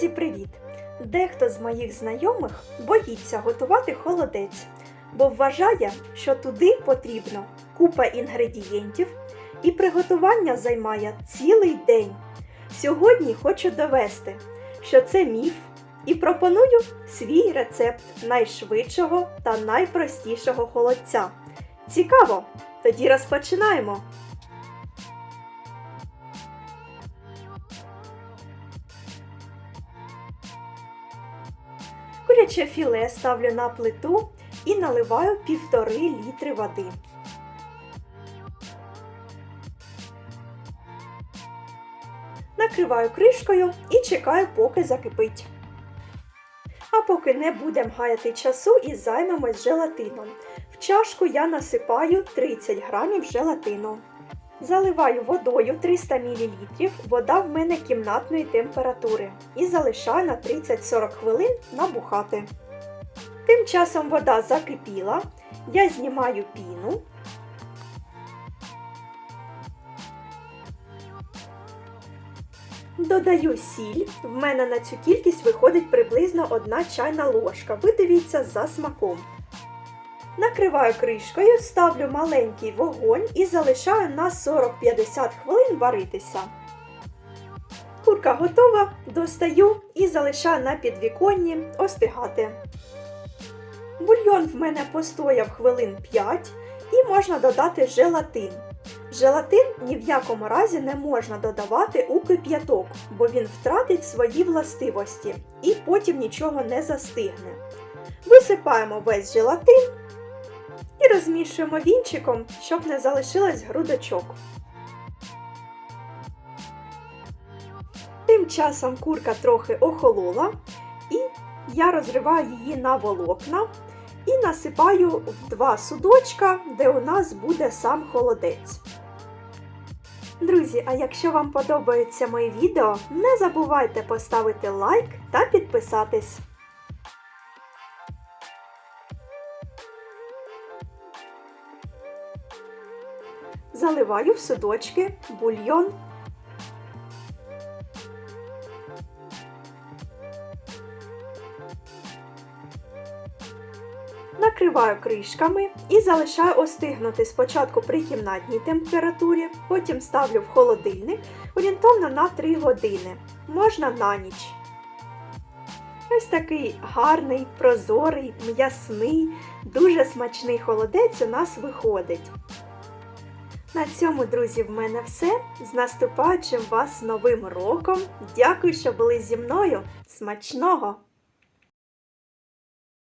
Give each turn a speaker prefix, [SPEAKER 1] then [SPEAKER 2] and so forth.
[SPEAKER 1] Друзі, привіт! Дехто з моїх знайомих боїться готувати холодець, бо вважає, що туди потрібно купа інгредієнтів і приготування займає цілий день. Сьогодні хочу довести, що це міф, і пропоную свій рецепт найшвидшого та найпростішого холодця. Цікаво! Тоді розпочинаємо! Куряче філе ставлю на плиту і наливаю півтори літри води. Накриваю кришкою і чекаю, поки закипить. А поки не будемо гаяти часу і займемось желатином. В чашку я насипаю 30 грамів желатину. Заливаю водою 300 мл, вода в мене кімнатної температури і залишаю на 30-40 хвилин набухати. Тим часом вода закипіла, я знімаю піну. Додаю сіль, в мене на цю кількість виходить приблизно 1 чайна ложка. Ви дивіться за смаком. Накриваю кришкою, ставлю маленький вогонь і залишаю на 40-50 хвилин варитися. Курка готова, достаю і залишаю на підвіконні остигати. Бульйон в мене постояв хвилин 5 і можна додати желатин. Желатин ні в якому разі не можна додавати у кип'яток, бо він втратить свої властивості і потім нічого не застигне. Висипаємо весь желатин і розмішуємо вінчиком, щоб не залишилось грудочок. Тим часом курка трохи охолола, і я розриваю її на волокна і насипаю в два судочка, де у нас буде сам холодець. Друзі, а якщо вам подобаються мої відео, не забувайте поставити лайк та підписатись. Заливаю в судочки бульйон. Накриваю кришками і залишаю остигнути спочатку при кімнатній температурі, потім ставлю в холодильник орієнтовно на 3 години, можна на ніч. Ось такий гарний, прозорий, м'ясний, дуже смачний холодець у нас виходить. На цьому, друзі, в мене все. З наступаючим вас новим роком. Дякую, що були зі мною. Смачного!